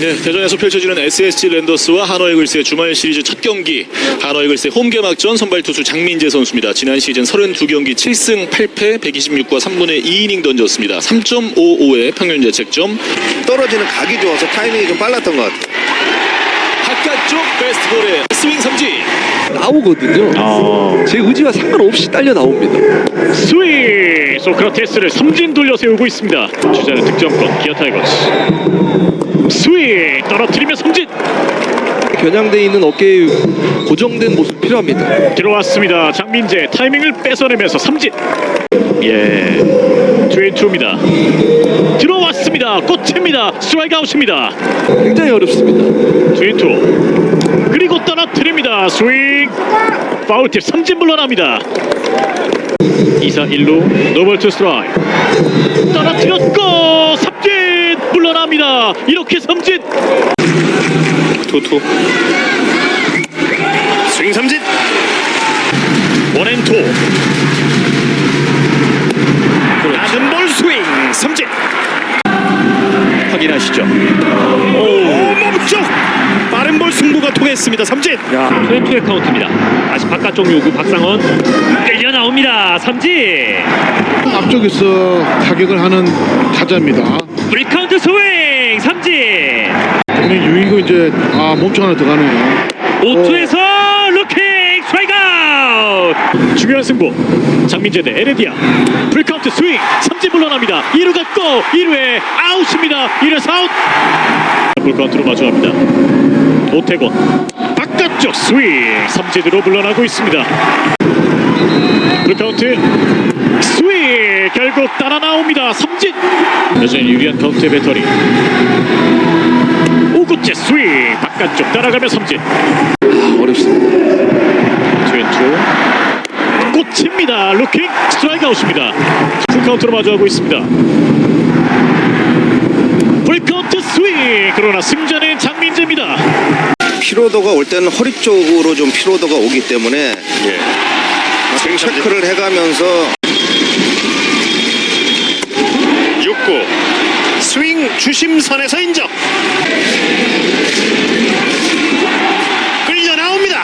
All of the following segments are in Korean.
네, 대전에서 펼쳐지는 SSG 랜더스와 한화 이글스의 주말 시리즈 첫 경기 한화 이글스의 홈개막전 선발 투수 장민재 선수입니다. 지난 시즌 32경기 7승 8패 126과 3분의 2이닝 던졌습니다. 3.55의 평균 자책점 떨어지는 각이 좋아서 타이밍이 좀 빨랐던 것 같아요. 바깥쪽 베스트볼의 스윙 삼진 나오거든요. 제 의지와 상관없이 딸려 나옵니다. 스윙! 소크라테스를 삼진 돌려 세우고 있습니다. 주자는 득점권 기아 타이거스. 스윙 떨어뜨리며 삼진 겨냥돼 있는 어깨의 고정된 모습 필요합니다. 들어왔습니다. 장민재 타이밍을 뺏어내면서 삼진 예 트웬투입니다. 들어왔습니다. 꽃입니다. 스트라이크 아웃입니다. 굉장히 어렵습니다. 트웬투 그리고 떨어뜨립니다. 스윙 파울팁 삼진 물러납니다. 2사 1루 노벌 투 스트라이크 떨어뜨렸고 3 감사합니다. 이렇게 삼진. 투투. 스윙 삼진. 원앤투. 그렇죠. 낮은 볼 스윙 삼진. 확인하시죠. 오, 오 멈죠. 빠른 볼 승부가 통했습니다. 삼진. 투앤투의 카운트입니다. 다시 바깥쪽 요구 박상원 끌려 나옵니다. 삼진. 앞쪽에서 타격을 하는 타자입니다. 브리카운트 스윙 삼진. 본인 유이고 이제 아 몸쪽 하나 들어가네요. 오투에서 루킹 스트라이크 아웃. 중요한 승부. 장민재 대 에레디아. 브리카운트 스윙 삼진 물러납니다. 2루 갔고 1루에 아웃입니다. 1루에서 아웃. 볼카운트로 마주합니다. 오태곤 바깥쪽 스윙 삼진으로 물러나고 있습니다. 풀카운트 스윙 결국 따라 나옵니다. 삼진 여전히 유리한 카운트의 배터리. 오구째 스윙 바깥쪽 따라가며 삼진 아, 어렵습니다. 트웬투 꽂힙니다. 루킹 스트라이크 아웃입니다. 풀카운트로 마주하고 있습니다. 풀카운트 스윙 그러나 승자는 장민재입니다. 피로도가 올 때는 허리 쪽으로 좀 피로도가 오기 때문에 예. 스윙 체크를 해가면서 6구. 스윙 주심선에서 인정. 끌려 나옵니다.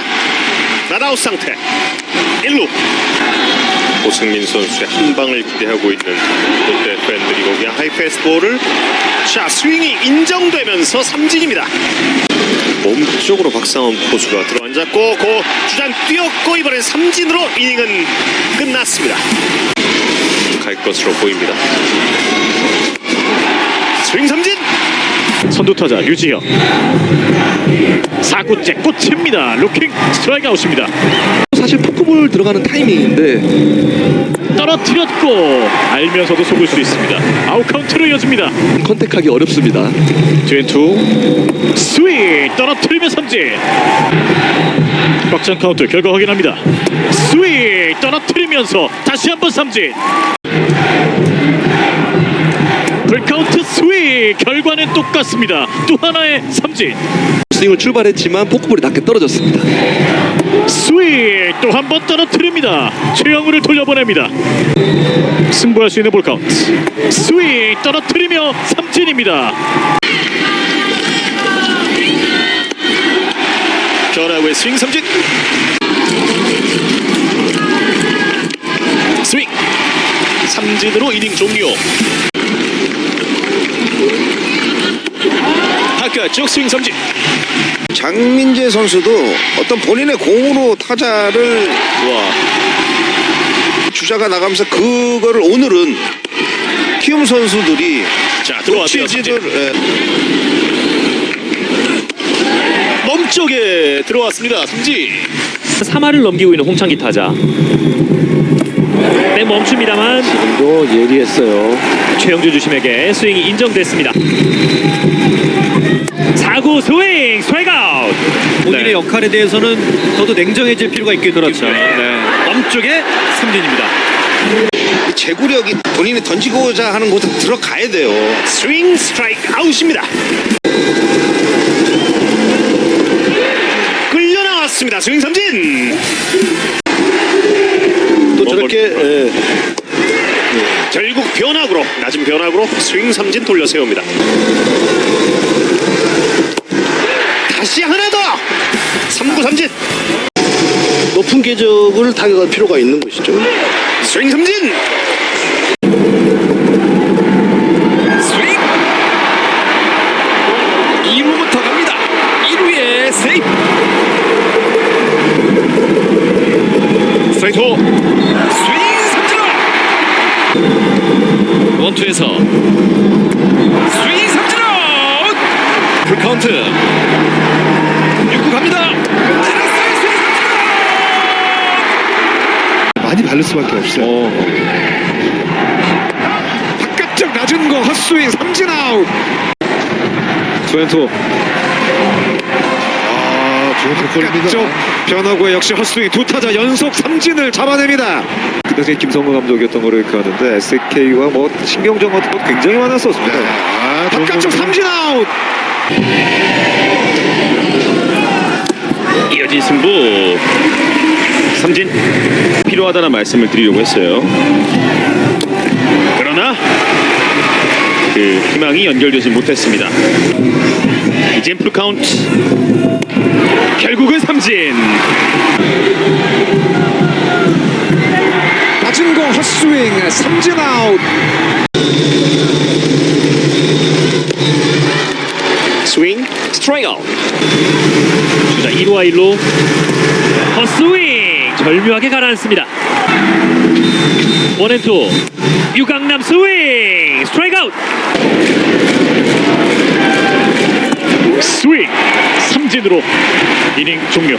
나다웃 상태. 1루. 오승민 선수의 한 방을 기대하고 있는 롯데 팬들이 거기에 하이패스볼을 자 스윙이 인정되면서 삼진입니다 몸쪽으로 박상원 포수가 들어 앉았고 고 주장 뛰었고 이번엔 삼진으로 이닝은 끝났습니다. 갈 것으로 보입니다. 스윙 삼진! 선두 타자 류지혁 4구째 꽂힙니다. 루킹 스트라이크 아웃입니다 포크볼 들어가는 타이밍인데 떨어뜨렸고 알면서도 속을 수 있습니다. 아웃 카운트로 이어집니다. 컨택하기 어렵습니다. 트웬투 스윙! 떨어뜨리며 삼진! 꽉찬 카운트 결과 확인합니다. 스윙! 떨어뜨리면서 다시 한번 삼진! 풀카운트 스윙! 결과는 똑같습니다. 또 하나의 삼진 스윙을 출발했지만 포크볼이 낮게 떨어졌습니다. 스윙 또 한 번 떨어뜨립니다. 최영우를 돌려보냅니다. 승부할 수 있는 볼 카운트. 스윙 떨어뜨리며 삼진입니다. 변화구의 스윙 삼진. 스윙. 삼진으로 이닝 종료. 바깥쪽 스윙 삼진 장민재 선수도 어떤 본인의 공으로 타자를 와. 주자가 나가면서 그거를 오늘은 키움 선수들이 자 들어왔어요 삼진 치지를 예, 몸쪽에 들어왔습니다 삼진 3할을 넘기고 있는 홍창기 타자. 네 멈춥니다만 또 예리했어요. 최영주 주심에게 스윙이 인정됐습니다. 4구 스윙 스트라이크 아웃 네. 역할에 대해서는 더더 냉정해질 필요가 있겠죠. 그렇죠. 남쪽에 삼진입니다. 이 제구력이 본인이 던지고자 하는 곳에 들어가야 돼요. 스윙 스트라이크 아웃입니다 끌려 나왔습니다 스윙 삼진 또 저렇게 예, 결국 변화구로 낮은 변화구로 스윙 삼진 돌려 세웁니다 다시 하나 더! 3구 삼진! 높은 궤적을 타격할 필요가 있는 것이죠. 스윙 삼진! 스윙! 2루부터 갑니다. 1루에 세이프 스트라이크 스윙 삼진아 원투에서 스윙 삼진아 풀카운트 6구 갑니다 때렸어요 스윙 바를 수밖에 없어요. 바깥쪽 낮은 거 헛스윙 삼진 아웃. 투앤투 아, 바깥쪽. 변화구에 역시 헛스윙 두 타자 연속 삼진을 잡아냅니다. 그 당시에 김성근 감독이었던 거를 기억하는데 SK와 뭐 신경전 같은 것도 굉장히 많았었습니다. 아, 좋은 바깥쪽. 삼진 아웃. 이어진 승부 삼진 필요하다는 말씀을 드리려고 했어요. 그러나 그 희망이 연결되지 못했습니다. 이젠 풀 카운트 결국은 삼진 낮은 공 헛스윙 삼진 아웃 스윙 스트라이크 아웃. 주자 1루와 1루 헛스윙 절묘하게 가라앉습니다. 원앤투. 유강남 스윙. 스트라이크 아웃. 스윙. 삼진으로 이닝 종료